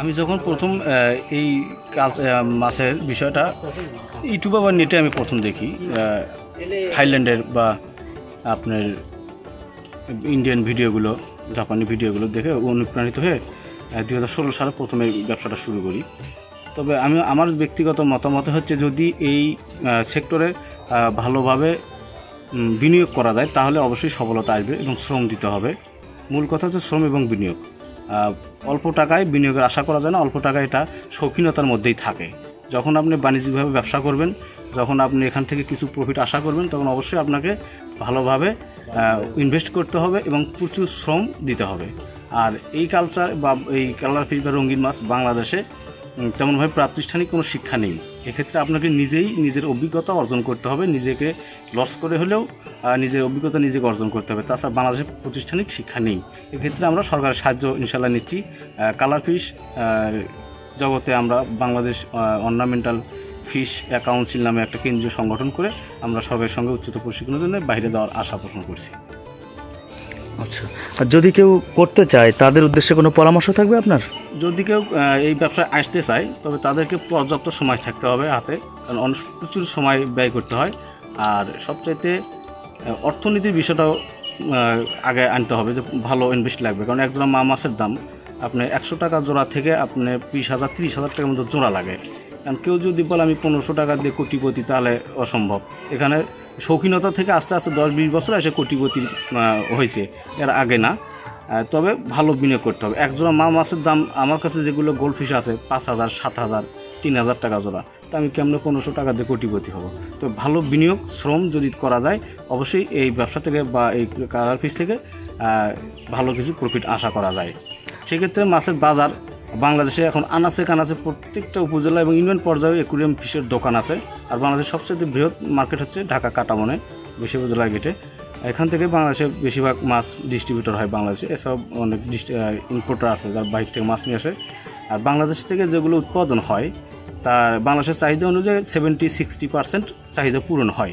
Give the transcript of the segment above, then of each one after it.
আমি যখন প্রথম এই কাজ মাছের বিষয়টা, ইউটিউবে বা নেটে আমি প্রথম দেখি থাইল্যান্ডের বা আপনার ইন্ডিয়ান ভিডিওগুলো, জাপানি ভিডিওগুলো দেখে অনুপ্রাণিত হয়ে দুই হাজার ষোলো সালে প্রথমে এই ব্যবসাটা শুরু করি। তবে আমি, আমার ব্যক্তিগত মতামত হচ্ছে যদি এই সেক্টরে ভালোভাবে বিনিয়োগ করা যায়, তাহলে অবশ্যই সফলতা আসবে এবং শ্রম দিতে হবে। মূল কথা হচ্ছে শ্রম এবং বিনিয়োগ। অল্প টাকায় বিনিয়োগের আশা করা যায় না, অল্প টাকায় এটা শৌখিনতার মধ্যেই থাকে। যখন আপনি বাণিজ্যিকভাবে ব্যবসা করবেন, যখন আপনি এখান থেকে কিছু প্রফিট আশা করবেন, তখন অবশ্যই আপনাকে ভালোভাবে ইনভেস্ট করতে হবে এবং প্রচুর শ্রম দিতে হবে। আর এই কালচার বা এই কালার ফিশ বা রঙিন মাছ বাংলাদেশে তেমনভাবে প্রাতিষ্ঠানিক কোনো শিক্ষা নেই। এক্ষেত্রে আপনাকে নিজেই নিজের অভিজ্ঞতা অর্জন করতে হবে, নিজেকে লস করে হলেও নিজের অভিজ্ঞতা নিজেকে অর্জন করতে হবে। তাছাড়া বাংলাদেশে প্রাতিষ্ঠানিক শিক্ষা নেই। এক্ষেত্রে আমরা সরকারের সাহায্য ইনশাল্লাহ নিচ্ছি। কালার ফিশ জগতে আমরা বাংলাদেশ অর্নামেন্টাল ফিশ কাউন্সিল নামে একটা কেন্দ্রীয় সংগঠন করে আমরা সরকারের সঙ্গে উচ্চতর প্রশিক্ষণের জন্য বাইরে যাওয়ার আশা পোষণ করছি। আচ্ছা। আর যদি কেউ করতে চায়, তাদের উদ্দেশ্যে কোনো পরামর্শ থাকবে আপনার? যদি কেউ এই ব্যবসায় আসতে চায়, তবে তাদেরকে পর্যাপ্ত সময় থাকতে হবে হাতে, কারণ অনেক প্রচুর সময় ব্যয় করতে হয়। আর সবচাইতে অর্থনীতির বিষয়টাও আগে আনতে হবে যে ভালো ইনভেস্ট লাগবে। কারণ এক জোড়া মা মাছের দাম, আপনি একশো টাকা জোড়া থেকে আপনি বিশ হাজার, তিরিশ হাজার টাকার মতো জোড়া লাগে। কারণ কেউ যদি বলে, আমি পনেরোশো টাকা দিয়ে কোটিপতি তাহলে অসম্ভব। এখানে শৌখিনতা থেকে আস্তে আস্তে দশ বিশ বছর এসে কোটিপতি হয়েছে। এর আগে না। তবে ভালো বিনিয়োগ করতে হবে। একজোড়া মা মাছের দাম আমার কাছে যেগুলো গোল্ড ফিশ আছে, পাঁচ হাজার, সাত হাজার, তিন হাজার টাকা জোড়া। তা আমি কেমন পনেরোশো টাকা দিয়ে কোটিপতি হব? তো ভালো বিনিয়োগ, শ্রম যদি করা যায়, অবশ্যই এই ব্যবসা থেকে বা এই কালার ফিশ থেকে ভালো কিছু প্রফিট আশা করা যায়। সেক্ষেত্রে মাছের বাজার বাংলাদেশে এখন আনাচে কানাচে প্রত্যেকটা উপজেলা এবং ইউনিয়ন পর্যায়ে একুরিয়াম ফিশের দোকান আছে। আর বাংলাদেশের সবচেয়ে বৃহৎ মার্কেট হচ্ছে ঢাকা কাটামনে, বিশ্ববিদ্যালয় গেটে। এখান থেকে বাংলাদেশে বেশিরভাগ মাছ ডিস্ট্রিবিউটর হয় বাংলাদেশে। এসব অনেক ইম্পোর্টার আছে যার বাইক থেকে মাছ নিয়ে আসে। আর বাংলাদেশ থেকে যেগুলো উৎপাদন হয়, তার বাংলাদেশের চাহিদা অনুযায়ী সেভেন্টি সিক্সটি পার্সেন্ট চাহিদা পূরণ হয়।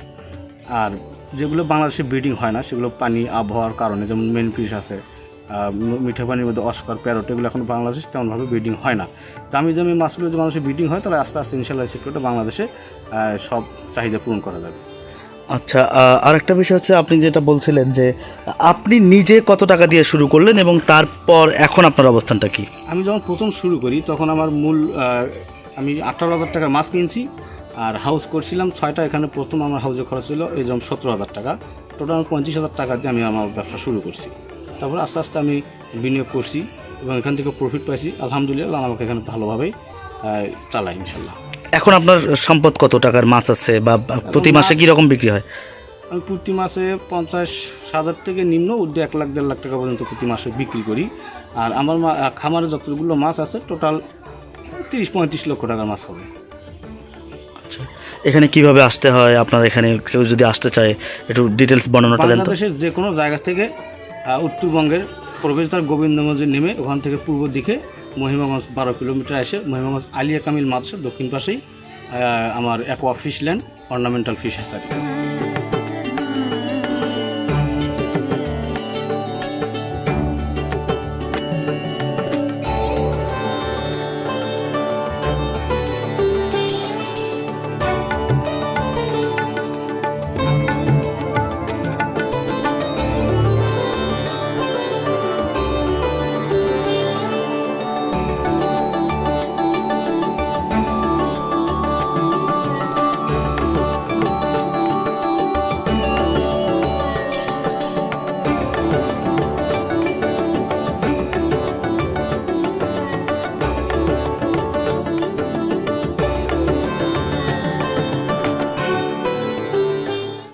আর যেগুলো বাংলাদেশে ব্রিডিং হয় না, সেগুলো পানি, আবহাওয়ার কারণে, যেমন মেন ফিশ আছে মিঠা পানির মধ্যে অস্কার প্যারোট এগুলো এখন বাংলাদেশে তেমনভাবে ব্রিডিং হয় না। দামি দামি মাছগুলো যদি মানুষের ব্রিডিং হয় তাহলে আস্তে আস্তে ইনশাল্লাহ সেক্টরটা বাংলাদেশে সব চাহিদা পূরণ করা যাবে। আচ্ছা আর একটা বিষয় হচ্ছে আপনি যেটা বলছিলেন যে আপনি নিজে কত টাকা দিয়ে শুরু করলেন এবং তারপর এখন আপনার অবস্থানটা কি? আমি যখন প্রথম শুরু করি তখন আমার মূল আমি আঠারো হাজার টাকার মাছ কিনছি আর হাউস করছিলাম ছয়টা এখানে প্রথম আমার হাউসে খরচ ছিল এই যেমন সতেরো হাজার টাকা। টোটাল পঁয়ত্রিশ হাজার টাকা দিয়ে আমি আমার ব্যবসা শুরু করছি। তারপর আস্তে আস্তে আমি বিনিয়োগ করছি এবং এখান থেকে প্রফিট পাইছি। আলহামদুলিল্লাহ আমাকে এখানে ভালোভাবেই চালাই ইনশাল্লাহ এখন আপনার সম্পদ কত টাকার মাছ আছে বা প্রতি মাসে কীরকম বিক্রি হয়? আমি প্রতি মাসে পঞ্চাশ হাজার থেকে নিম্ন উর্ধে এক লাখ দেড় লাখ টাকা পর্যন্ত প্রতি মাসে বিক্রি করি। আর আমার মা- খামারে যতগুলো মাছ আছে টোটাল তিরিশ পঁয়ত্রিশ লক্ষ টাকার মাছ হবে। এখানে কীভাবে আসতে হয়? আপনার এখানে কেউ যদি আসতে চায় একটু ডিটেলস বর্ণনাটা দেন বাংলাদেশের যে কোনো জায়গা থেকে উত্তরবঙ্গের প্রবেশদ্বার গোবিন্দগঞ্জে নেমে ওখান থেকে পূর্ব দিকে মহিমাগঞ্জ বারো কিলোমিটার এসে মহিমাগঞ্জ আলিয়া কামিল মাদ্রাসার দক্ষিণ পাশেই আমার aqua fish land ornamental fish hatchery